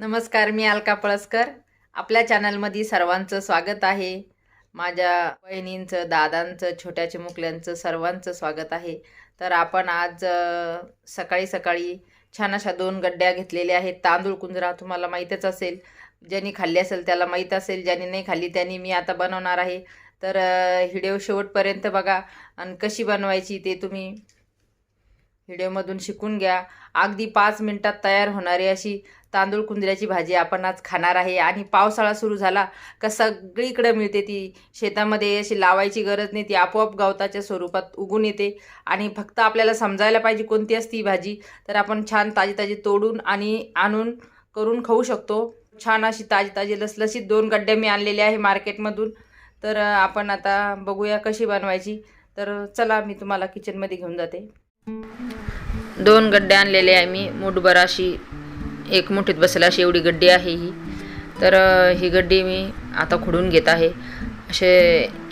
नमस्कार मी अलका पळसकर. आपल्या चॅनलमध्ये सर्वांचं स्वागत आहे. माझ्या बहिणींचं दादांचं छोट्या चिमुकल्यांचं सर्वांचं स्वागत आहे. तर आपण आज सकाळी सकाळी छान अशा दोन गड्ड्या घेतलेल्या आहेत. तांदूळ कुंजरा तुम्हाला माहीतच असेल. ज्यांनी खाल्ली असेल त्याला माहीत असेल ज्यांनी नाही खाल्ली त्यांनी मी आता बनवणार आहे. तर व्हिडिओ शेवटपर्यंत बघा आणि कशी बनवायची ते तुम्ही व्हिडिओमधून शिकून घ्या. अगदी पाच मिनटात तयार होणारी अशी तांदूळ कुंदऱ्याची भाजी आपण आज खाणार आहे आणि पावसाळा सुरू झाला का सगळीकडे मिळते ती. शेतामध्ये अशी लावायची गरज नाही ती आपोआप गवताच्या स्वरूपात उगून येते. आणि फक्त आपल्याला समजायला पाहिजे कोणती असती ही भाजी तर आपण छान ताजी ताजी तोडून आणि आणून करून खाऊ शकतो. छान अशी ताजी ताजी लसलशीत दोन गड्ड्या मी आणलेल्या आहे मार्केटमधून. तर आपण आता बघूया कशी बनवायची. तर चला मी तुम्हाला किचनमध्ये घेऊन जाते. दोन गड्डे आणलेले आहे मी मुठभराशी एक मुठीत बसेल अशी एवढी गड्डी आहे ही. तर ही गड्डी मी आता खुडून घेत आहे. असे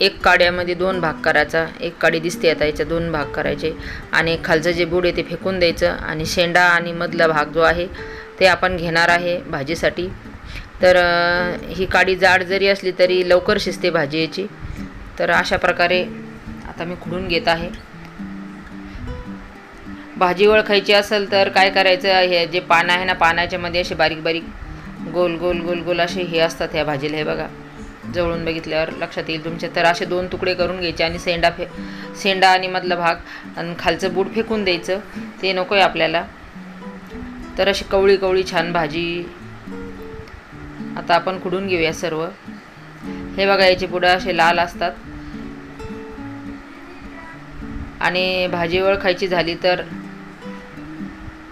एक काड्यामध्ये दोन भाग करायचा. एक काडी दिसते आता याच्या दोन भाग करायचे. आणि खालचं जे बुड आहे ते फेकून द्यायचं. आणि शेंडा आणि मधला भाग जो आहे ते आपण घेणार आहे भाजीसाठी. तर ही काडी जाड जरी असली तरी लवकर शिजते भाजी याची. तर अशा प्रकारे आता मी खुडून घेत आहे. भाजी ओळखायची असेल तर काय करायचं? हे जे पानं आहे ना पानाच्यामध्ये असे बारीक बारीक गोल गोल गोल गोल असे हे असतात ह्या भाजीला हे बघा. जवळून बघितल्यावर लक्षात येईल तुमच्या. तर असे दोन तुकडे करून घ्यायचे आणि सेंडा फे सेंडा आणि मधला भाग आणि खालचं बूट फेकून द्यायचं. ते नको आहे आपल्याला. तर अशी कवळी कवळी छान भाजी आता आपण कुडून घेऊया सर्व. हे बघा याचे पुढं असे लाल असतात. आणि भाजी ओळखायची झाली तर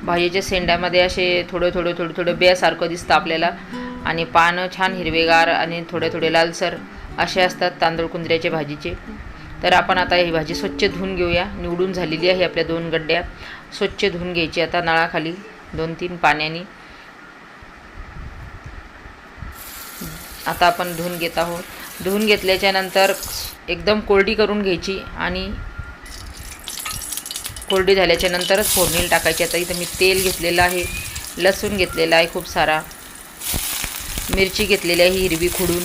भाजीच्या शेंड्यामध्ये असे थोडं थोडं थोडं थोडं बियासारखं दिसतं आपल्याला. आणि पानं छान हिरवेगार आणि थोडे थोडे लालसर असे असतात तांदूळ कुंदऱ्याचे भाजीचे. तर आपण आता ही भाजी स्वच्छ धुवून घेऊया. निवडून झालेली आहे आपल्या दोन गड्ड्या. स्वच्छ धुवून घ्यायची आता नळाखाली दोन तीन पाण्याने. आता आपण धुवून घेत आहोत. धुवून घेतल्याच्यानंतर एकदम कोरडी करून घ्यायची आणि कोरडी झाल्याच्या नंतरच टाकायची. आता इथं मी तेल घेतलेलं आहे लसूण घेतलेला आहे खूप सारा मिरची घेतलेली आहे हिरवी खुडून.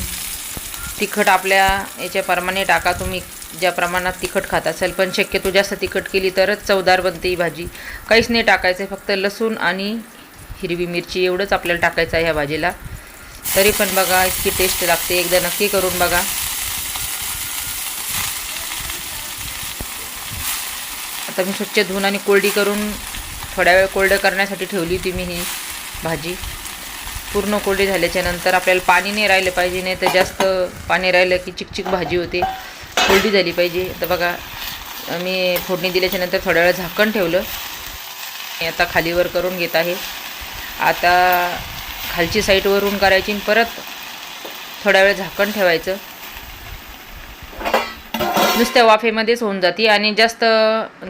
तिखट आपल्या याच्याप्रमाणे टाका तुम्ही ज्या प्रमाणात तिखट खात असाल. पण शक्यतो जास्त तिखट केली तरच चवदार बनते ही भाजी. काहीच नाही टाकायचं आहे फक्त लसूण आणि हिरवी मिरची एवढंच आपल्याला टाकायचं आहे ह्या भाजीला. तरी पण बघा इतकी टेस्ट लागते. एकदा नक्की करून बघा. आता मी स्वच्छ धुवून आणि कोरडी करून थोड्या वेळ कोरडं करण्यासाठी ठेवली होती मी ही भाजी. पूर्ण कोरडी झाल्याच्यानंतर आपल्याला पाणी नाही राहिलं पाहिजे नाही तर जास्त पाणी राहिलं की चिकचिक भाजी होते. कोरडी झाली पाहिजे. तर बघा मी फोडणी दिल्याच्या नंतर थोड्या वेळ झाकण ठेवलं. मी आता खालीवर करून घेत आहे. आता खालची साईडवरून करायची आणि परत थोड्या वेळ झाकण ठेवायचं. नुसत्या वाफेमध्येच होऊन जाते आणि जास्त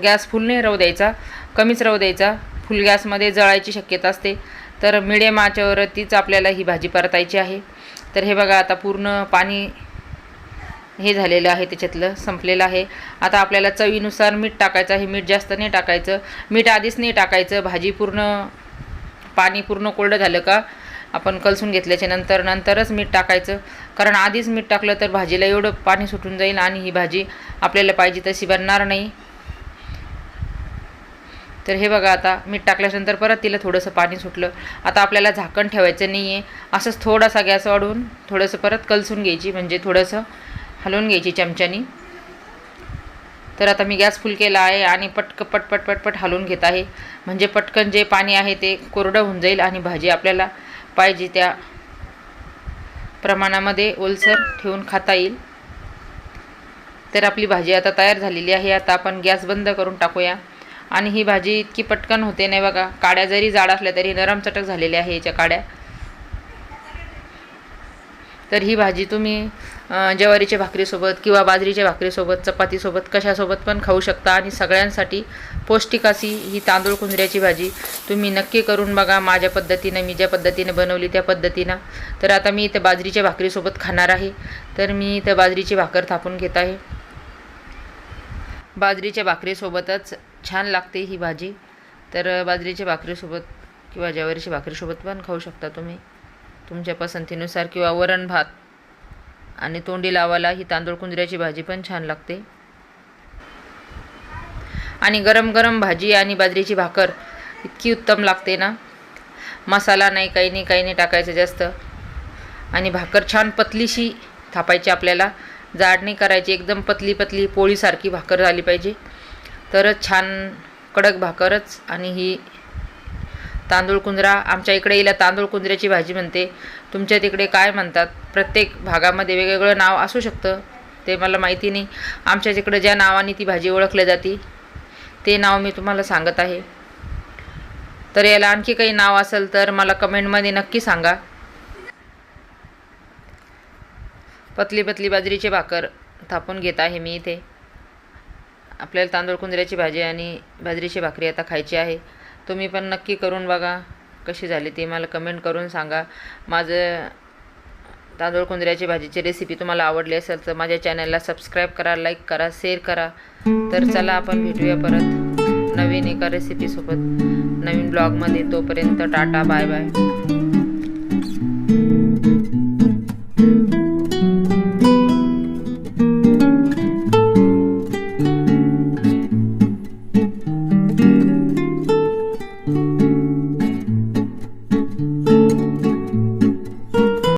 गॅस फुल नाही राहू द्यायचा कमीच राहू द्यायचा. फुल गॅसमध्ये जळायची शक्यता असते. तर मिडियम आचेवरतीच आपल्याला ही भाजी परतायची आहे. तर हे बघा आता पूर्ण पाणी हे झालेलं आहे त्याच्यातलं संपलेलं आहे. आता आपल्याला चवीनुसार मीठ टाकायचं आहे. मीठ जास्त नाही टाकायचं. मीठ आधीच नाही टाकायचं. भाजी पूर्ण पाणी पूर्ण कोरडं झालं का आपण कलसून घेतल्याच्या नंतर नंतरच मीठ टाकायचं. कारण आधीच मीठ टाकलं तर भाजीला एवढं पाणी सुटून जाईल आणि ही भाजी आपल्याला पाहिजे तशी बनणार नाही. तर हे बघा आता मीठ टाकल्यानंतर परत तिला थोडंसं पाणी सुटलं. आता आपल्याला झाकण ठेवायचं नाही आहे असंच थोडासा गॅस वाढवून थोडंसं परत कलसून घ्यायची. म्हणजे थोडंसं हलवून घ्यायची चमच्यानी. तर आता मी गॅस फुल केला आहे आणि पटक पट पट हलवून घेत आहे. म्हणजे पटकन जे पाणी आहे ते कोरडं होऊन जाईल आणि भाजी आपल्याला पाहिजे त्या प्रमाणामध्ये ओलसर ठेवून खाता येईल. तर आपली भाजी आता तयार झालेली आहे. आता आपण गॅस बंद करून टाकूया. आणि ही भाजी इतकी पटकन होते नाही बघा. काड्या जरी जाड असल्या तरी नरम चटक झालेल्या आहे याच्या काड्या. तर ही भाजी तुम्ही ज्वारीच्या भाकरीसोबत किंवा बाजरीच्या भाकरीसोबत चपातीसोबत कशासोबत पण खाऊ शकता. आणि सगळ्यांसाठी पौष्टिक अशी ही तांदूळ कुंजऱ्याची भाजी तुम्ही नक्की करून बघा माझ्या पद्धतीनं मी ज्या पद्धतीने बनवली त्या पद्धतीनं. तर आता मी इथं बाजरीच्या भाकरीसोबत खाणार आहे. तर मी इथं बाजरीची भाकर थापून घेत आहे. बाजरीच्या भाकरीसोबतच छान लागते ही भाजी. तर बाजरीच्या भाकरीसोबत किंवा ज्वारीची भाकरीसोबत पण खाऊ शकता तुम्ही. तुमच्या पसंतीनुसार किंवा वरण भात आणि तोंडी लावायला ही तांदूळ कुंजऱ्याची भाजी पण छान लागते. आणि गरम गरम भाजी आणि बाजरीची भाकर इतकी उत्तम लागते ना. मसाला नाही काही नाही काही नाही टाकायचं जास्त. आणि भाकर छान पतलीशी थापायची आपल्याला. जाड नाही करायची एकदम पतली पतली पोळीसारखी भाकर झाली पाहिजे. तरच छान कडक भाकरच आणि ही तांदूळ कुंजरा आमच्या इकडे हिला तांदूळ कुंजऱ्याची भाजी म्हणते. तुमच्या तिकडे काय म्हणतात? प्रत्येक भागामध्ये वेगवेगळं नाव असू शकतं. ते मला माहिती नाही. आमच्या तिकडे ज्या नावाने ती भाजी ओळखली जाते ते नाव मी तुम्हाला सांगत आहे. तर याला आणखी काही नाव असेल तर मला कमेंटमध्ये नक्की सांगा. पतली पतली बाजरीचे भाकर थापून घेत आहे मी इथे. आपल्याला तांदूळ कुंजऱ्याची भाजी आणि बाजरीची भाकरी आता खायची आहे. तुम्ही पण नक्की करून बघा कशी झाली ती. मला कमेंट करून सांगा. माझं तांदूळ कुंजऱ्याची भाजीची रेसिपी तुम्हाला आवडली असेल तर माझ्या चॅनलला सबस्क्राईब करा लाईक करा शेअर करा. तर चला आपण भेटूया परत. नवीन एका रेसिपीसोबत नवीन ब्लॉगमध्ये तोपर्यंत टाटा बाय बाय